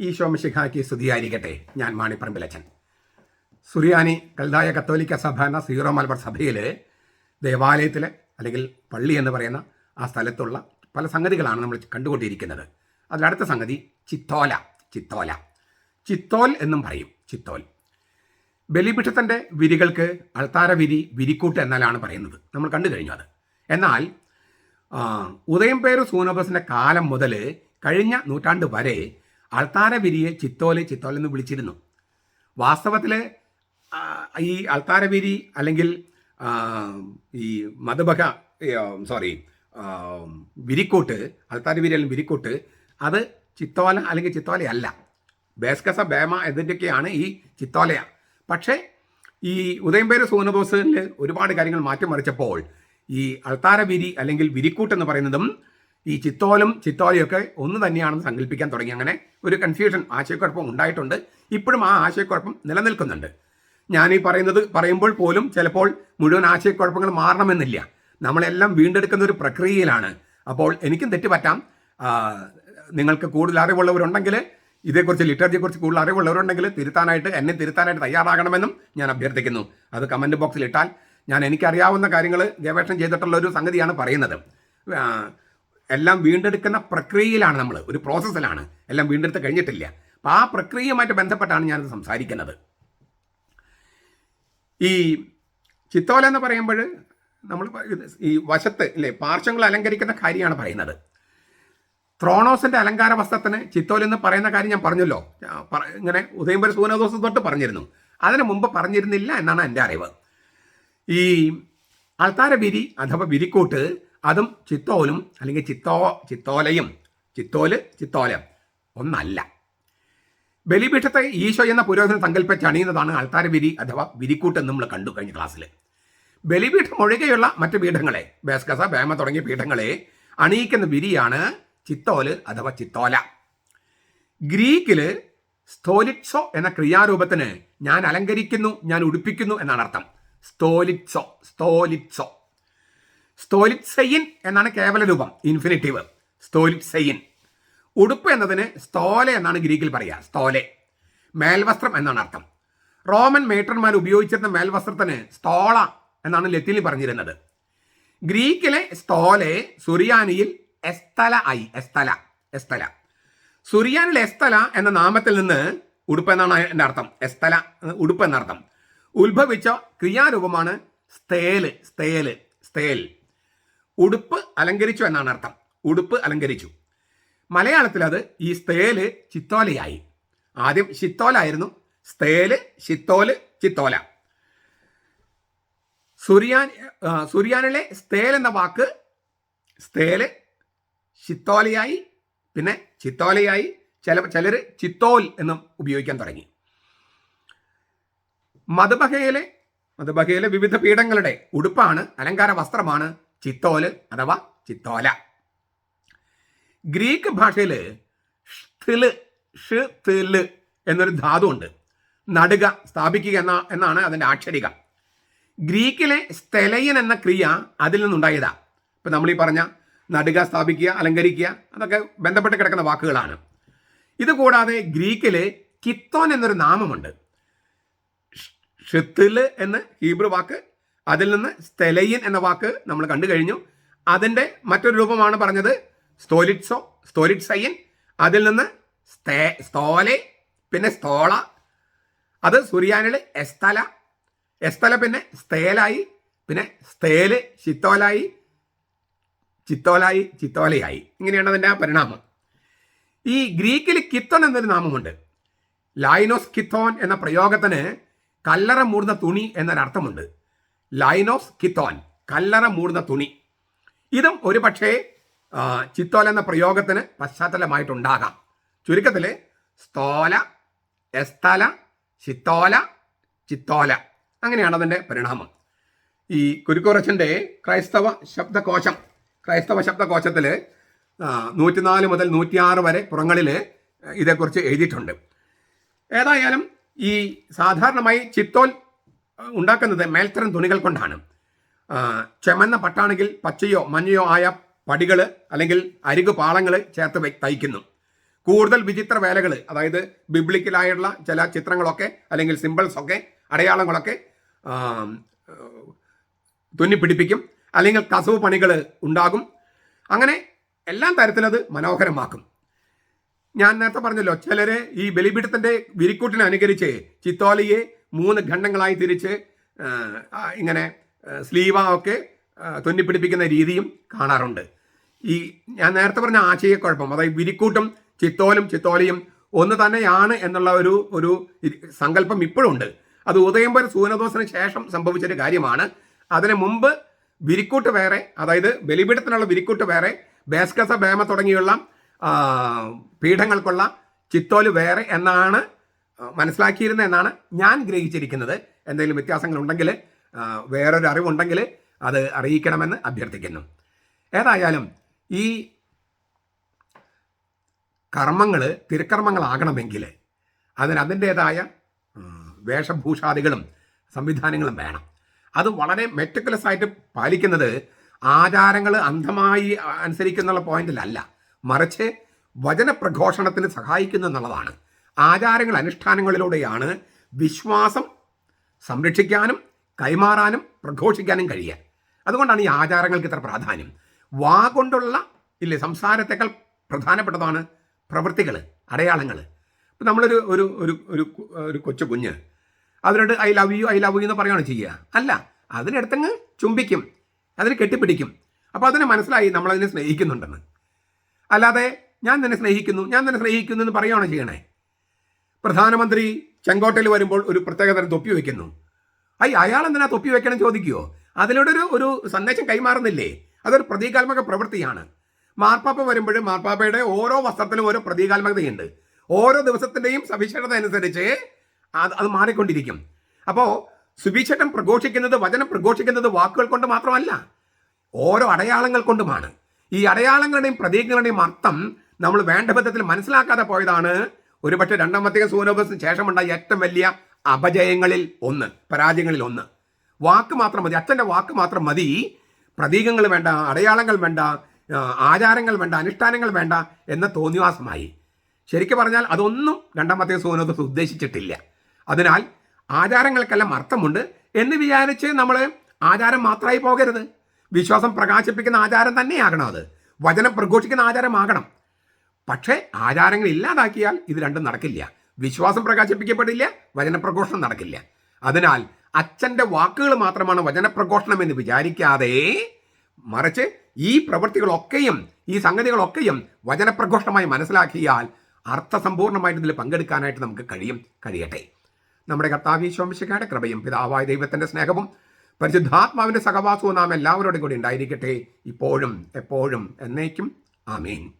ഈശോ മിശിഹാക്കി സ്തുതിയായിരിക്കട്ടെ. ഞാൻ മാണിപ്പറമ്പിലച്ചൻ. സുറിയാനി കൽതായ കത്തോലിക്ക സഭ എന്ന സീറോ മലബാർ സഭയിലെ ദേവാലയത്തിൽ അല്ലെങ്കിൽ പള്ളി എന്ന് പറയുന്ന ആ സ്ഥലത്തുള്ള പല സംഗതികളാണ് നമ്മൾ കണ്ടുകൊണ്ടിരിക്കുന്നത്. അതിലടുത്ത സംഗതി ചിത്തോല ചിത്തോല. ചിത്തോൽ എന്നും പറയും ചിത്തോൽ. ബലിപിഠത്തിന്റെ വിരികൾക്ക് അൾത്താര വിരി വിരിക്കൂട്ട് എന്നാലാണ് പറയുന്നത്. നമ്മൾ കണ്ടു കഴിഞ്ഞു അത്. എന്നാൽ ഉദയം പേര് സൂനോബസിന്റെ കാലം മുതൽ കഴിഞ്ഞ നൂറ്റാണ്ട് വരെ അൾത്താര വിരിയെ ചിത്തോൽ ചിത്തോലെന്ന് വിളിച്ചിരുന്നു. വാസ്തവത്തിൽ ഈ അൾത്താര വിരി അല്ലെങ്കിൽ ഈ മതബക സോറി വിരിക്കോട്ട് അൾത്താര വിരി അല്ലെങ്കിൽ വിരിക്കോട്ട് അത് ചിത്തോല അല്ലെങ്കിൽ ചിത്തോലയല്ല. ബേസ്കസ ബേമ എന്നിന്റെയൊക്കെയാണ് ഈ ചിത്തോലയ. പക്ഷേ ഈ ഉദയംപേര് സൂനബോസിൽ ഒരുപാട് കാര്യങ്ങൾ മാറ്റിമറിച്ചപ്പോൾ ഈ അൾത്താര വിരി അല്ലെങ്കിൽ വിരിക്കൂട്ട് എന്ന് പറയുന്നതും ഈ ചിത്തോലും ചിത്തോലയൊക്കെ ഒന്ന് തന്നെയാണെന്ന് സങ്കല്പിക്കാൻ തുടങ്ങി. അങ്ങനെ ഒരു കൺഫ്യൂഷൻ ആശയക്കുഴപ്പം ഉണ്ടായിട്ടുണ്ട്. ഇപ്പോഴും ആ ആശയക്കുഴപ്പം നിലനിൽക്കുന്നുണ്ട്. ഞാൻ ഈ പറയുന്നത് പറയുമ്പോൾ പോലും ചിലപ്പോൾ മുഴുവൻ ആശയക്കുഴപ്പങ്ങൾ മാറണമെന്നില്ല. നമ്മളെല്ലാം വീണ്ടെടുക്കുന്ന ഒരു പ്രക്രിയയിലാണ്. അപ്പോൾ എനിക്കും തെറ്റുപറ്റാം. നിങ്ങൾക്ക് കൂടുതൽ അറിവുള്ളവരുണ്ടെങ്കിൽ ഇതേക്കുറിച്ച് ലിറ്ററേച്ചറിയെക്കുറിച്ച് കൂടുതൽ അറിവുള്ളവരുണ്ടെങ്കിൽ തിരുത്താനായിട്ട് എന്നെ തിരുത്താനായിട്ട് തയ്യാറാകണമെന്നും ഞാൻ അഭ്യർത്ഥിക്കുന്നു. അത് കമന്റ് ബോക്സിൽ ഇട്ടാൽ ഞാൻ എനിക്കറിയാവുന്ന കാര്യങ്ങൾ ഗവേഷണം ചെയ്തിട്ടുള്ള ഒരു സംഗതിയാണ് പറയുന്നത്. എല്ലാം വീണ്ടെടുക്കുന്ന പ്രക്രിയയിലാണ് നമ്മൾ ഒരു പ്രോസസ്സിലാണ്. എല്ലാം വീണ്ടെടുത്ത് കഴിഞ്ഞിട്ടില്ല. അപ്പോൾ ആ പ്രക്രിയയുമായിട്ട് ബന്ധപ്പെട്ടാണ് ഞാനത് സംസാരിക്കുന്നത്. ഈ ചിത്തോല എന്ന് പറയുമ്പോൾ നമ്മൾ ഈ വശത്ത് ഇല്ലേ പാർശ്വങ്ങൾ അലങ്കരിക്കുന്ന കാര്യമാണ് പറയുന്നത്. ത്രോണോസിന്റെ അലങ്കാര വസ്ത്രത്തിന് ചിത്തോൽ എന്ന് പറയുന്ന കാര്യം ഞാൻ പറഞ്ഞല്ലോ. ഇങ്ങനെ ഉദയംപുര സൂനദോസം തൊട്ട് പറഞ്ഞിരുന്നു. അതിനു മുമ്പ് പറഞ്ഞിരുന്നില്ല എന്നാണ് എന്റെ അറിവ്. ഈ അൾത്താര വിരി അഥവാ വിരിക്കൂട്ട് അതും ചിത്തോലും അല്ലെങ്കിൽ ചിത്തോ ചിത്തോലയും. ചിത്തോൽ ചിത്തോലം. ഒന്നല്ല. ബലിപീഠത്തെ ഈശോ എന്ന പുരോഹിതനെ സങ്കല്പിച്ച് അണിയുന്നതാണ് ആൾത്താര വിരി അഥവാ വിരിക്കൂട്ട് എന്ന് നമ്മൾ കണ്ടു കഴിഞ്ഞ ക്ലാസ്സിൽ. ബലിപീഠം ഒഴികെയുള്ള മറ്റ് പീഠങ്ങളെ ബേസ്കസ ബേമ തുടങ്ങിയ പീഠങ്ങളെ അണിയിക്കുന്ന വിരിയാണ് ചിത്തോൽ അഥവാ ചിത്തോല. ഗ്രീക്കിൽ സ്തോലിറ്റ്സോ എന്ന ക്രിയാരൂപത്തിന് ഞാൻ അലങ്കരിക്കുന്നു ഞാൻ ഉടുപ്പിക്കുന്നു എന്നാണ് അർത്ഥം. സ്തോലിറ്റ്സോ സ്തോലിറ്റ്സോ. സ്തോലിറ്റ്സെയിൻ എന്നാണ് കേവല രൂപം ഇൻഫിനിറ്റീവ് സ്തോലിറ്റ്സെയിൻ ഉടുപ്പ് എന്നതിന് സ്തോല എന്നാണ് ഗ്രീക്കിൽ പറയുക സ്തോലെ മേൽവസ്ത്രം എന്നാണ് അർത്ഥം. റോമൻ മേട്രന്മാർ ഉപയോഗിച്ചിരുന്ന മേൽവസ്ത്രത്തിന് സ്തോള എന്നാണ് ലത്തീനിൽ പറഞ്ഞിരുന്നത്. ഗ്രീക്കിലെ സ്തോലെ സുറിയാനിയിൽ എസ്തല ഐ എസ്തല എസ്തല. സുറിയാനിൽ എസ്തല എന്ന നാമത്തിൽ നിന്ന് ഉടുപ്പ് എന്നാണ് എന്റെ അർത്ഥം എസ്തല ഉടുപ്പ് എന്നർത്ഥം. ഉത്ഭവിച്ച ക്രിയാരൂപമാണ് സ്തേൽ സ്തേൽ സ്തേൽ ഉടുപ്പ് അലങ്കരിച്ചു എന്നാണ് അർത്ഥം. ഉടുപ്പ് അലങ്കരിച്ചു. മലയാളത്തിൽ അത് ഈ സ്തേൽ ചിത്തോലയായി. ആദ്യം ചിത്തോലായിരുന്നു. സ്തേൽ ചിത്തോൽ ചിത്തോല. സുറിയാൻ സുറിയാനിലെ സ്തേൽ എന്ന വാക്ക് സ്തേൽ ചിത്തോലയായി പിന്നെ ചിത്തോലയായി ചില ചിലർ ചിത്തോൽ എന്നും ഉപയോഗിക്കാൻ തുടങ്ങി. മധുബഹയിലെ മധുബഹയിലെ വിവിധ പീഠങ്ങളുടെ ഉടുപ്പാണ് അലങ്കാര വസ്ത്രമാണ് ചിത്തോൽ അഥവാ ചിത്തോല. ഗ്രീക്ക് ഭാഷയിൽ ഷ്തിൽ ഷ്തിൽ എന്നൊരു ധാതു ഉണ്ട് നടുക സ്ഥാപിക്കുക എന്ന എന്നാണ് അതിന്റെ ആക്ഷരിക. ഗ്രീക്കിലെ സ്തെലയൻ എന്ന ക്രിയ അതിൽ നിന്നുണ്ടായതാ. ഇപ്പം നമ്മൾ ഈ പറഞ്ഞ നടുക സ്ഥാപിക്കുക അലങ്കരിക്കുക അതൊക്കെ ബന്ധപ്പെട്ട് കിടക്കുന്ന വാക്കുകളാണ്. ഇതുകൂടാതെ ഗ്രീക്കിൽ കിത്തോൻ എന്നൊരു നാമമുണ്ട്. ഷിത്തിൽ എന്ന് ഹീബ്രു വാക്ക് അതിൽ നിന്ന് സ്തെലയിൻ എന്ന വാക്ക് നമ്മൾ കണ്ടു കഴിഞ്ഞു. അതിന്റെ മറ്റൊരു രൂപമാണ് പറഞ്ഞത് സ്തോലിറ്റ്സോ സ്തോലിറ്റ്സൈൻ അതിൽ നിന്ന് സ്തേ സ്തോലെ പിന്നെ സ്തോള. അത് സുറിയാനിൽ എസ്തല. എസ്തല പിന്നെ സ്തേലായി പിന്നെ സ്തേൽ ചിത്തോലായി ചിത്തോലായി ചിത്തോലയായി. ഇങ്ങനെയാണ് അതിന്റെ പരിണാമം. ഈ ഗ്രീക്കിൽ കിത്തോൻ എന്നൊരു നാമമുണ്ട്. ലൈനോസ് കിത്തോൻ എന്ന പ്രയോഗത്തിന് കല്ലറ മൂടുന്ന തുണി എന്നൊരർത്ഥമുണ്ട്. ലൈനോസ് കിത്തോൻ കല്ലറ മൂടുന്ന തുണി. ഇതും ഒരു പക്ഷേ ചിത്തോൽ എന്ന പ്രയോഗത്തിന് പശ്ചാത്തലമായിട്ടുണ്ടാകാം. ചുരുക്കത്തിൽ സ്തോല എസ്തല ചിത്തോല ചിത്തോല. അങ്ങനെയാണ് അതിന്റെ പരിണാമം. ഈ കുരുക്കുറച്ചന്റെ ക്രൈസ്തവ ശബ്ദകോശം ക്രൈസ്തവ ശബ്ദകോശത്തിൽ നൂറ്റിനാല് മുതൽ നൂറ്റിയാറ് വരെ പുറങ്ങളിൽ ഇതേക്കുറിച്ച് എഴുതിയിട്ടുണ്ട്. ഏതായാലും ഈ സാധാരണമായി ചിത്തോൽ ഉണ്ടാക്കുന്നത് മേൽത്തരം തുണികൾ കൊണ്ടാണ്. ചുമന്ന പട്ടാണെങ്കിൽ പച്ചയോ മഞ്ഞയോ ആയ പടികൾ അല്ലെങ്കിൽ അരികു പാളങ്ങൾ ചേർത്ത് തയ്ക്കുന്നു. കൂടുതൽ വിചിത്ര വേലകൾ അതായത് ബിബ്ലിക്കലായുള്ള ചില ചിത്രങ്ങളൊക്കെ അല്ലെങ്കിൽ സിമ്പിൾസ് ഒക്കെ അടയാളങ്ങളൊക്കെ തുന്നിപ്പിടിപ്പിക്കും അല്ലെങ്കിൽ കസവ് പണികൾ ഉണ്ടാകും. അങ്ങനെ എല്ലാ തരത്തിലത് മനോഹരമാക്കും. ഞാൻ നേരത്തെ പറഞ്ഞല്ലോ ചിലരെ ഈ ബലിപീഠത്തിന്റെ വിരിക്കൂട്ടിനെ അനുകരിച്ച് ചിത്തോലിയെ മൂന്ന് ഖണ്ഡങ്ങളായി തിരിച്ച് ഇങ്ങനെ സ്ലീവ ഒക്കെ തുന്നിപ്പിടിപ്പിക്കുന്ന രീതിയും കാണാറുണ്ട്. ഈ ഞാൻ നേരത്തെ പറഞ്ഞ ആശയക്കുഴപ്പം അതായത് വിരിക്കൂട്ടും ചിത്തോലും ചിത്തോലിയും ഒന്ന് തന്നെയാണ് എന്നുള്ള ഒരു ഒരു സങ്കല്പം ഇപ്പോഴും ഉണ്ട് അത് ഉദയംപര സൂനദോസിന് ശേഷം സംഭവിച്ചൊരു കാര്യമാണ്. അതിന് മുമ്പ് വിരിക്കൂട്ട് വേറെ അതായത് ബലിപീഠത്തിനുള്ള വിരിക്കൂട്ട് വേറെ ബേസ്കസ ബേമ തുടങ്ങിയുള്ള പീഠങ്ങൾക്കുള്ള ചിത്തോൽ വേറെ എന്നാണ് മനസ്സിലാക്കിയിരുന്നത് എന്നാണ് ഞാൻ ഗ്രഹിച്ചിരിക്കുന്നത്. എന്തെങ്കിലും വ്യത്യാസങ്ങൾ ഉണ്ടെങ്കിൽ വേറൊരു അറിവുണ്ടെങ്കിൽ അത് അറിയിക്കണമെന്ന് അഭ്യർത്ഥിക്കുന്നു. ഏതായാലും ഈ കർമ്മങ്ങൾ തിരുക്കർമ്മങ്ങളാകണമെങ്കിൽ അതിന് അതിന്റേതായ വേഷഭൂഷാദികളും സംവിധാനങ്ങളും വേണം. അത് വളരെ മെറ്റിക്കുലസ് ആയിട്ട് പാലിക്കുന്നത് ആചാരങ്ങൾ അന്ധമായി അനുസരിക്കുന്നുള്ള പോയിന്റിലല്ല മറിച്ച് വചനപ്രഘോഷണത്തിന് സഹായിക്കുന്നു എന്നുള്ളതാണ്. ആചാരങ്ങൾ അനുഷ്ഠാനങ്ങളിലൂടെയാണ് വിശ്വാസം സംരക്ഷിക്കാനും കൈമാറാനും പ്രഘോഷിക്കാനും കഴിയുക. അതുകൊണ്ടാണ് ഈ ആചാരങ്ങൾക്ക് ഇത്ര പ്രാധാന്യം. വാ കൊണ്ടുള്ള ഇല്ലേ സംസാരത്തേക്കാൾ പ്രധാനപ്പെട്ടതാണ് പ്രവൃത്തികൾ അടയാളങ്ങൾ ഇപ്പം നമ്മളൊരു ഒരു ഒരു ഒരു ഒരു കൊച്ചു കുഞ്ഞ് അവരോട് I love you I love you എന്ന് പറയുകയാണ് ചെയ്യുക. അല്ല അതിനടുത്തങ്ങ് ചുംബിക്കും അതിന് കെട്ടിപ്പിടിക്കും. അപ്പോൾ അതിന് മനസ്സിലായി നമ്മളതിനെ സ്നേഹിക്കുന്നുണ്ടെന്ന്. അല്ലാതെ ഞാൻ നിന്നെ സ്നേഹിക്കുന്നു ഞാൻ നിന്നെ സ്നേഹിക്കുന്നു എന്ന് പറയുകയാണോ ചെയ്യണേ. പ്രധാനമന്ത്രി ചെങ്കോട്ടയിൽ വരുമ്പോൾ ഒരു പ്രത്യേകതരം തൊപ്പി വയ്ക്കുന്നു. അയ്യ അയാൾ എന്തിനാ തൊപ്പി വെക്കണം ചോദിക്കുവോ? അതിലൂടെ ഒരു ഒരു സന്ദേശം കൈമാറുന്നില്ലേ? അതൊരു പ്രതീകാത്മക പ്രവൃത്തിയാണ്. മാർപ്പാപ്പ വരുമ്പോഴും മാർപ്പാപ്പയുടെ ഓരോ വസ്ത്രത്തിലും ഓരോ പ്രതീകാത്മകതയുണ്ട്. ഓരോ ദിവസത്തിന്റെയും സവിശേഷത അനുസരിച്ച് അത് അത് മാറിക്കൊണ്ടിരിക്കും. അപ്പോൾ സുവിശേഷം പ്രഘോഷിക്കുന്നത് വചനം പ്രഘോഷിക്കുന്നത് വാക്കുകൾ കൊണ്ട് മാത്രമല്ല ഓരോ അടയാളങ്ങൾ കൊണ്ടുമാണ്. ഈ അടയാളങ്ങളുടെയും പ്രതീകങ്ങളുടെയും അർത്ഥം നമ്മൾ വേണ്ട വിധത്തിൽ മനസ്സിലാക്കാതെ പോയതാണ് ഒരുപക്ഷെ രണ്ടാമത്തെ സൂനോബസിന് ശേഷമുണ്ടായ ഏറ്റവും വലിയ അപജയങ്ങളിൽ ഒന്ന് പരാജയങ്ങളിൽ ഒന്ന്. വാക്ക് മാത്രം മതി അച്ഛന്റെ വാക്ക് മാത്രം മതി. പ്രതീകങ്ങൾ വേണ്ട അടയാളങ്ങൾ വേണ്ട ആചാരങ്ങൾ വേണ്ട അനുഷ്ഠാനങ്ങൾ വേണ്ട എന്ന തോന്നിവാസമായി. ശരിക്കും പറഞ്ഞാൽ അതൊന്നും രണ്ടാമത്തെ സൂനോദസ് ഉദ്ദേശിച്ചിട്ടില്ല. അതിനാൽ ആചാരങ്ങൾക്കെല്ലാം അർത്ഥമുണ്ട് എന്ന് വിചാരിച്ച് നമ്മൾ ആചാരം മാത്രമായി പോകരുത്. വിശ്വാസം പ്രകാശിപ്പിക്കുന്ന ആചാരം തന്നെയാകണം അത്. വചനം പ്രഘോഷിക്കുന്ന ആചാരമാകണം. പക്ഷേ ആചാരങ്ങൾ ഇല്ലാതാക്കിയാൽ ഇത് രണ്ടും നടക്കില്ല. വിശ്വാസം പ്രകാശിപ്പിക്കപ്പെടില്ല വചനപ്രഘോഷണം നടക്കില്ല. അതിനാൽ അച്ഛന്റെ വാക്കുകൾ മാത്രമാണ് വചനപ്രഘോഷണം എന്ന് വിചാരിക്കാതെ മറിച്ച് ഈ പ്രവൃത്തികളൊക്കെയും ഈ സംഗതികളൊക്കെയും വചനപ്രഘോഷണമായി മനസ്സിലാക്കിയാൽ അർത്ഥസമ്പൂർണമായിട്ട് ഇതിൽ പങ്കെടുക്കാനായിട്ട് നമുക്ക് കഴിയും കഴിയട്ടെ. നമ്മുടെ കർത്താവീശ്വംശിക്കയുടെ കൃപയും പിതാവായ ദൈവത്തിന്റെ സ്നേഹവും പരിശുദ്ധാത്മാവിന്റെ സഹവാസവും നാം എല്ലാവരോടും കൂടി ഉണ്ടായിരിക്കട്ടെ. ഇപ്പോഴും എപ്പോഴും എന്നേക്കും. ആമീൻ.